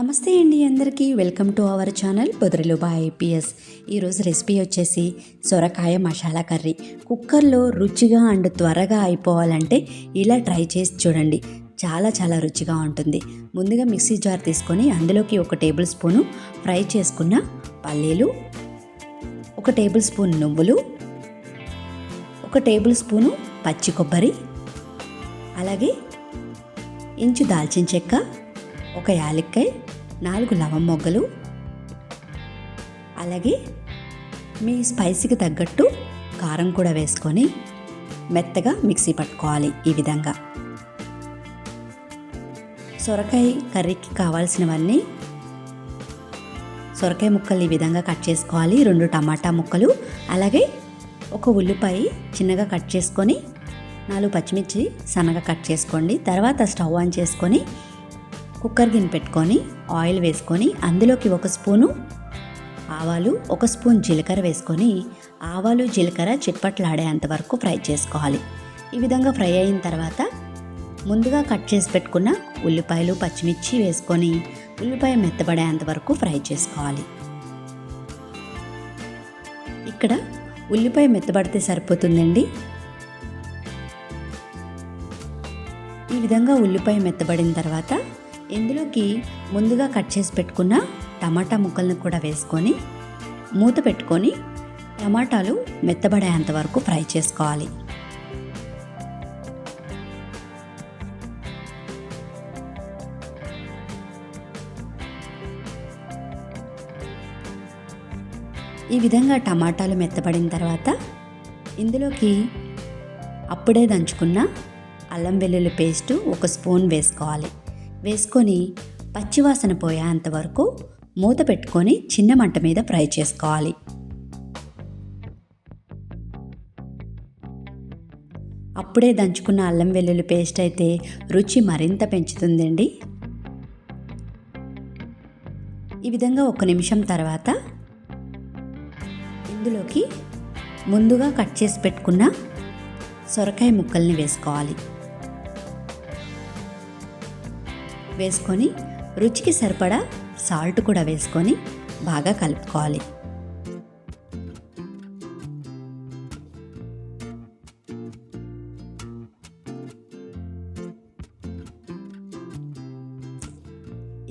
నమస్తే అండి అందరికీ. వెల్కమ్ టు అవర్ ఛానల్ బొదరిలోబా ఐపీఎస్. ఈరోజు రెసిపీ వచ్చేసి సొరకాయ మసాలా కర్రీ. కుక్కర్లో రుచిగా అండ్ త్వరగా అయిపోవాలంటే ఇలా ట్రై చేసి చూడండి. చాలా చాలా రుచిగా ఉంటుంది. ముందుగా మిక్సీ జార్ తీసుకొని అందులోకి ఒక టేబుల్ స్పూను ఫ్రై చేసుకున్న పల్లీలు ఒక టేబుల్ స్పూన్ నువ్వులు ఒక టేబుల్ స్పూను పచ్చి కొబ్బరి అలాగే ఇంచు దాల్చిన చెక్క ఒక యాలక్కాయ నాలుగు లవం మొగ్గలు. అలాగే మీ స్పైసీకి తగ్గట్టు కారం కూడా వేసుకొని మెత్తగా మిక్సీ పట్టుకోవాలి ఈ విధంగా. సొరకాయ కర్రీకి కావాల్సినవన్నీ సొరకాయ ముక్కలు ఈ విధంగా కట్ చేసుకోవాలి. రెండు టమాటా ముక్కలు అలాగే ఒక ఉల్లిపాయ చిన్నగా కట్ చేసుకొని నాలుగు పచ్చిమిర్చి సన్నగా కట్ చేసుకోండి. తర్వాత స్టవ్ ఆన్ చేసుకొని కుక్కర్ గిన్నె పెట్టుకొని ఆయిల్ వేసుకొని అందులోకి ఒక స్పూను ఆవాలు ఒక స్పూన్ జీలకర్ర వేసుకొని ఆవాలు జీలకర్ర చిట్పట్లాడేంత వరకు ఫ్రై చేసుకోవాలి. ఈ విధంగా ఫ్రై అయిన తర్వాత ముందుగా కట్ చేసి పెట్టుకున్న ఉల్లిపాయలు పచ్చిమిర్చి వేసుకొని ఉల్లిపాయ మెత్తబడేంత వరకు ఫ్రై చేసుకోవాలి. ఇక్కడ ఉల్లిపాయ మెత్తబడితే సరిపోతుందండి. ఈ విధంగా ఉల్లిపాయ మెత్తబడిన తర్వాత ఇందులోకి ముందుగా కట్ చేసి పెట్టుకున్న టమాటా ముక్కలను కూడా వేసుకొని మూత పెట్టుకొని టమాటాలు మెత్తబడేంత వరకు ఫ్రై చేసుకోవాలి. ఈ విధంగా టమాటాలు మెత్తబడిన తర్వాత ఇందులోకి అప్పుడే దంచుకున్న అల్లం వెల్లుల్లి పేస్టు ఒక స్పూన్ వేసుకోవాలి. వేసుకొని పచ్చివాసన పోయేంత వరకు మూత పెట్టుకొని చిన్న మంట మీద ఫ్రై చేసుకోవాలి. అప్పుడే దంచుకున్న అల్లం వెల్లుల్లి పేస్ట్ అయితే రుచి మరింత పెంచుతుందండి. ఈ విధంగా ఒక నిమిషం తర్వాత ఇందులోకి ముందుగా కట్ చేసి పెట్టుకున్న సొరకాయ ముక్కల్ని వేసుకోవాలి. వేసుకొని రుచికి సరిపడా సాల్ట్ కూడా వేసుకొని బాగా కలుపుకోవాలి.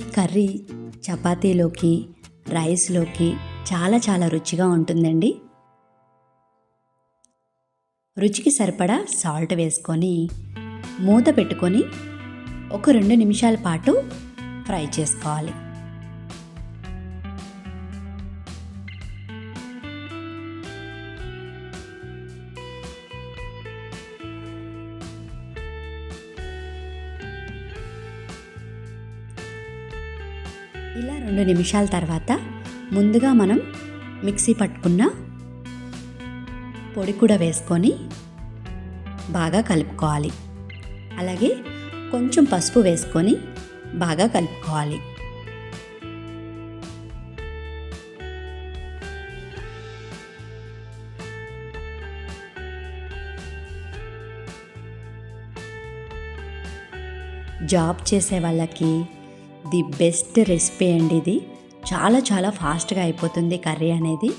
ఈ కర్రీ చపాతీలోకి రైస్లోకి చాలా చాలా రుచిగా ఉంటుందండి. రుచికి సరిపడా సాల్ట్ వేసుకొని మూత పెట్టుకొని ఒక రెండు నిమిషాల పాటు ఫ్రై చేసుకోవాలి. ఇలా రెండు నిమిషాల తర్వాత ముందుగా మనం మిక్సీ పట్టుకున్న పొడి కూడా వేసుకొని బాగా కలుపుకోవాలి. అలాగే కొంచెం పసుపు వేసుకొని బాగా కలుపుకోవాలి. జాబ్ చేసే వాళ్ళకి ది బెస్ట్ రెసిపీ అండి ఇది. చాలా చాలా ఫాస్ట్గా అయిపోతుంది కర్రీ అనేది.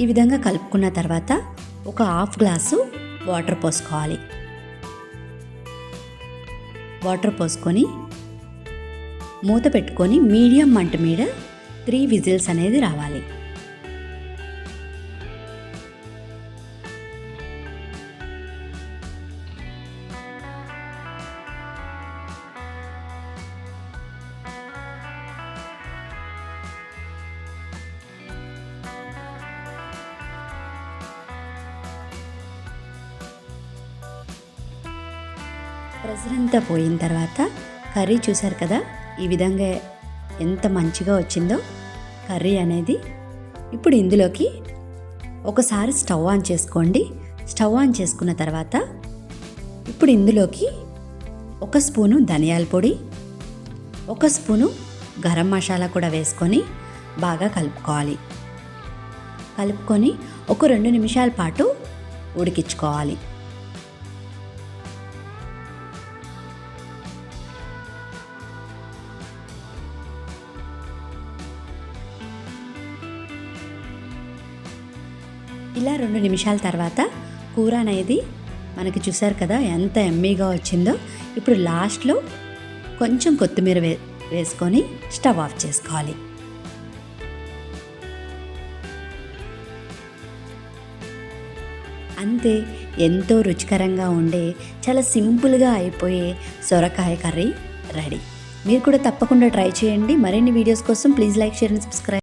ఈ విధంగా కలుపుకున్న తర్వాత ఒక హాఫ్ గ్లాసు వాటర్ పోసుకోవాలి. వాటర్ పోసుకొని మూత పెట్టుకొని మీడియం మంట మీద త్రీ విజిల్స్ అనేది రావాలి. ప్రెషర్ అంతా పోయిన తర్వాత కర్రీ చూసారు కదా? ఈ విధంగా ఎంత మంచిగా వచ్చిందో కర్రీ అనేది. ఇప్పుడు ఇందులోకి ఒకసారి స్టవ్ ఆన్ చేసుకోండి. స్టవ్ ఆన్ చేసుకున్న తర్వాత ఇప్పుడు ఇందులోకి ఒక స్పూను ధనియాల పొడి ఒక స్పూను గరం మసాలా కూడా వేసుకొని బాగా కలుపుకోవాలి. కలుపుకొని ఒక రెండు నిమిషాల పాటు ఉడికించుకోవాలి. ఇలా రెండు నిమిషాల తర్వాత కూర అనేది మనకి చూసారు కదా ఎంత ఎమ్మీగా వచ్చిందో. ఇప్పుడు లాస్ట్లో కొంచెం కొత్తిమీర వే వేసుకొని స్టవ్ ఆఫ్ చేసుకోవాలి. అంతే ఎంతో రుచికరంగా ఉండే చాలా సింపుల్గా అయిపోయే సొరకాయ కర్రీ రెడీ. మీరు కూడా తప్పకుండా ట్రై చేయండి. మరిన్ని వీడియోస్ కోసం please like share and subscribe.